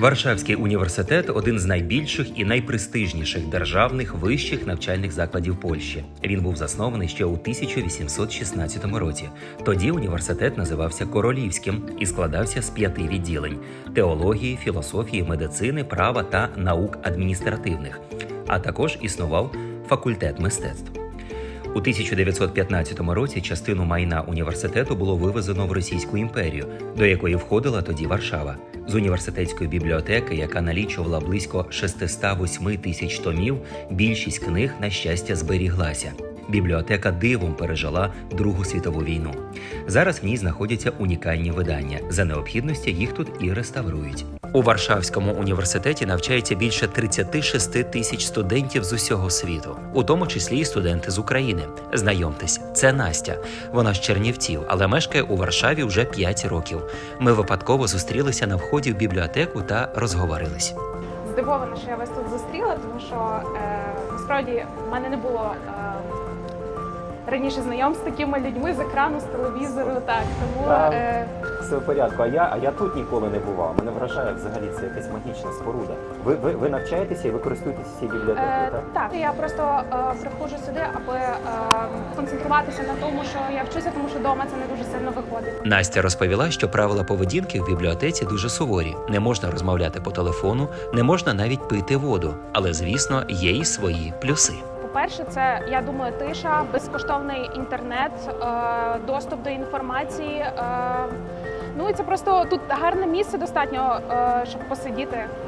Варшавський університет один з найбільших і найпрестижніших державних вищих навчальних закладів Польщі. Він був заснований ще у 1816 році. Тоді університет називався Королівським і складався з п'яти відділень: теології, філософії, медицини, права та наук адміністративних. А також існував факультет мистецтв. У 1915 році частину майна університету було вивезено в Російську імперію, до якої входила тоді Варшава. З університетської бібліотеки, яка налічувала близько 608 тисяч томів, більшість книг, на щастя, зберіглася. Бібліотека дивом пережила Другу світову війну. Зараз в ній знаходяться унікальні видання. За необхідності їх тут і реставрують. У Варшавському університеті навчається більше 36 тисяч студентів з усього світу, у тому числі і студенти з України. Знайомтесь, це Настя. Вона з Чернівців, але мешкає у Варшаві вже 5 років. Ми випадково зустрілися на вході в бібліотеку та розговорились. здивована, що я вас тут зустріла, тому що е, насправді в мене не було е, раніше знайом з такими людьми з екрану, з телевізору. Так тому Так. е, Все в порядку. А я, а я тут ніколи не бував. Мене вражає взагалі це якась магічна споруда. Ви, ви, ви навчаєтеся і ви користуєтесь цією бібліотекою, е, так? так я просто е, приходжу сюди, аби е, концентруватися на тому, що я вчуся, тому що вдома це не дуже сильно виходить. Настя розповіла, що правила поведінки в бібліотеці дуже суворі. Не можна розмовляти по телефону, не можна навіть пити воду. Але звісно, є й свої плюси. По-перше, це я думаю, тиша, безкоштовний інтернет, е, доступ до інформації. Е, ну і це просто тут гарне місце достатньо, е, щоб посидіти.